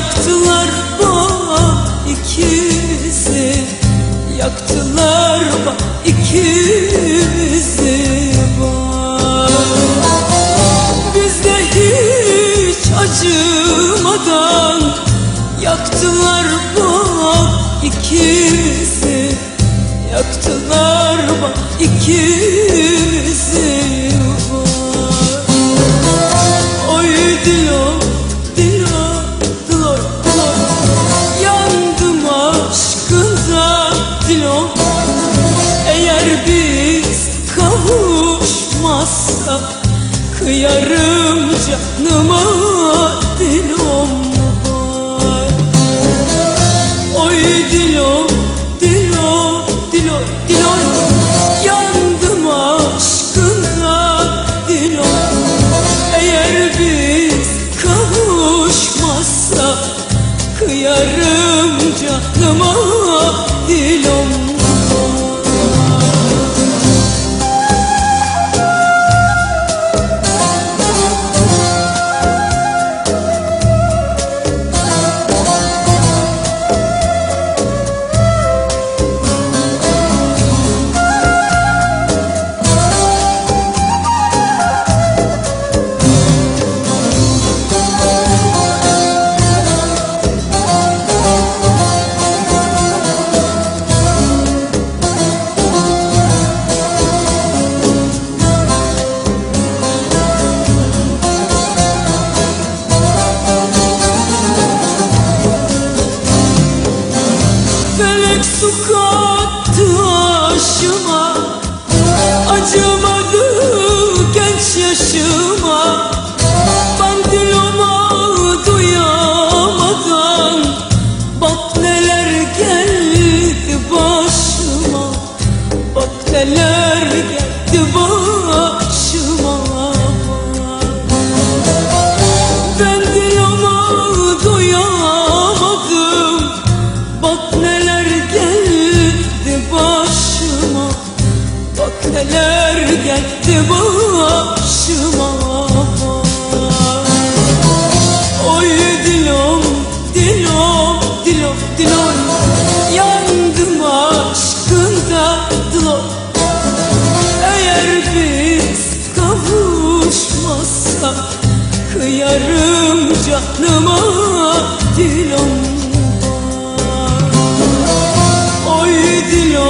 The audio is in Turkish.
Yaktılar bak ikimizi Yaktılar bak ikimizi bak Bizde hiç acımadan Yaktılar bak ikimizi Yaktılar bak ikimizi kavuşmazsak Kıyarım canıma dilom var? Oy dilo, dilo, dilo, dilo Yandım aşkında dilo. Eğer biz kavuşmazsak Kıyarım canıma Felek su kattı aşıma. Acımadı geldi başıma Oy dilom, dilom, dilom, dilom Yandım aşkında dilom Eğer biz kavuşmazsak Kıyarım canıma dilom Oy dilom,